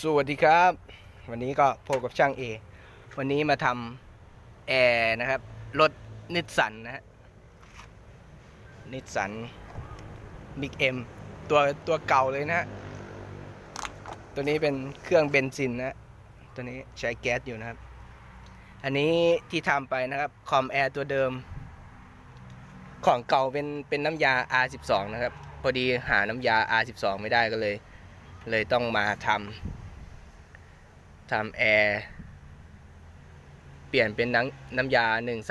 สวัสดีครับ วันนี้ก็พบกับช่างเอวันนี้มาทำแอร์นะครับ รถนิสสันนะฮะนิสสันมิกเอ็มตัวตัวเก่าเลยนะฮะตัวนี้เป็นเครื่องเบนซินนะฮะตัวนี้ใช้แก๊สอยู่นะครับ อันนี้ที่ทำไปนะครับ คอมแอร์ตัวเดิม ของเก่าเป็นเป็นน้ำยา R12 นะครับ พอดีหาน้ำยา R12 ไม่ได้ก็เลยเลยต้องมาทำ ทำแอร์ เปลี่ยนเป็นน้ำน้ำยา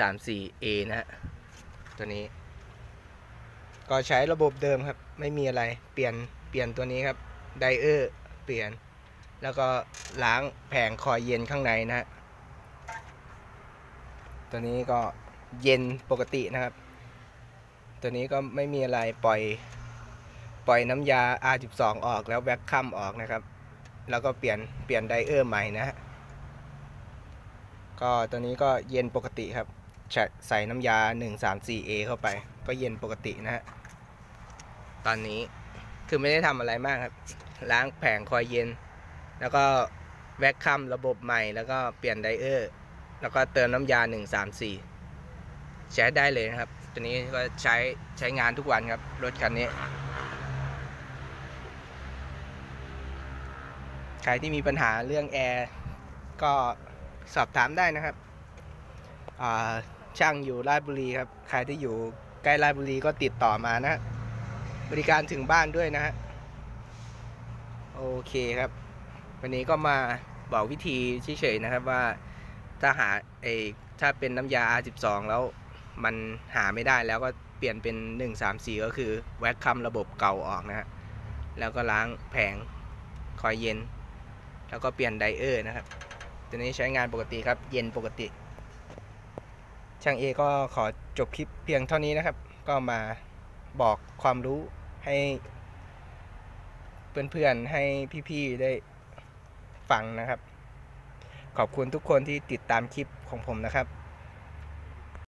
134A นะฮะ ตัวนี้ ก็ใช้ระบบเดิมครับ ไม่มีอะไร เปลี่ยน เปลี่ยนตัวนี้ครับ ไดเออร์ เปลี่ยน แล้วก็ล้างแผงคอยเย็นข้างในนะฮะ ตัวนี้ก็เย็นปกตินะครับ ตัวนี้ก็ไม่มีอะไร ปล่อย ปล่อยน้ำยา R12 ออกแล้วแว็กคัมออกนะครับ แล้วก็เปลี่ยนเปลี่ยนไดเออร์ใหม่นะฮะก็ตัวนี้ก็เย็นปกติครับใส่น้ำยา 134A เข้าไป ก็เย็นปกตินะฮะตอนนี้คือไม่ได้ทำอะไรมากครับ ล้างแผงคอยเย็น แล้วก็แว็กคัมระบบใหม่ แล้วก็เปลี่ยนไดเออร์ แล้วก็เติมน้ำยา 134 ใช้ได้เลยนะครับ ตัวนี้ก็ใช้ใช้งานทุกวันครับ รถคันนี้ ใครที่มีปัญหาเรื่องแอร์ก็สอบถามได้นะครับช่างอยู่ราชบุรีครับ ใครที่อยู่ใกล้ราชบุรีก็ติดต่อมานะฮะบริการถึงบ้านด้วยนะฮะ โอเคครับ วันนี้ก็มาบอกวิธีเฉยๆนะครับว่าถ้าหาไอถ้าเป็นน้ำยา R12 แล้วมันหาไม่ได้แล้วก็เปลี่ยนเป็น 134 ก็คือแว็กคัมระบบเก่าออกนะฮะ แล้วก็ล้างแผงคอยเย็น แล้วก็เปลี่ยนไดเออร์นะครับ ตัวนี้ใช้งานปกติครับ เย็นปกติ ช่างเอก็ขอจบคลิปเพียงเท่านี้นะครับ ก็มาบอกความรู้ให้เพื่อนๆ ให้พี่ๆ ได้ฟังนะครับ ขอบคุณทุกคนที่ติดตามคลิปของผมนะครับ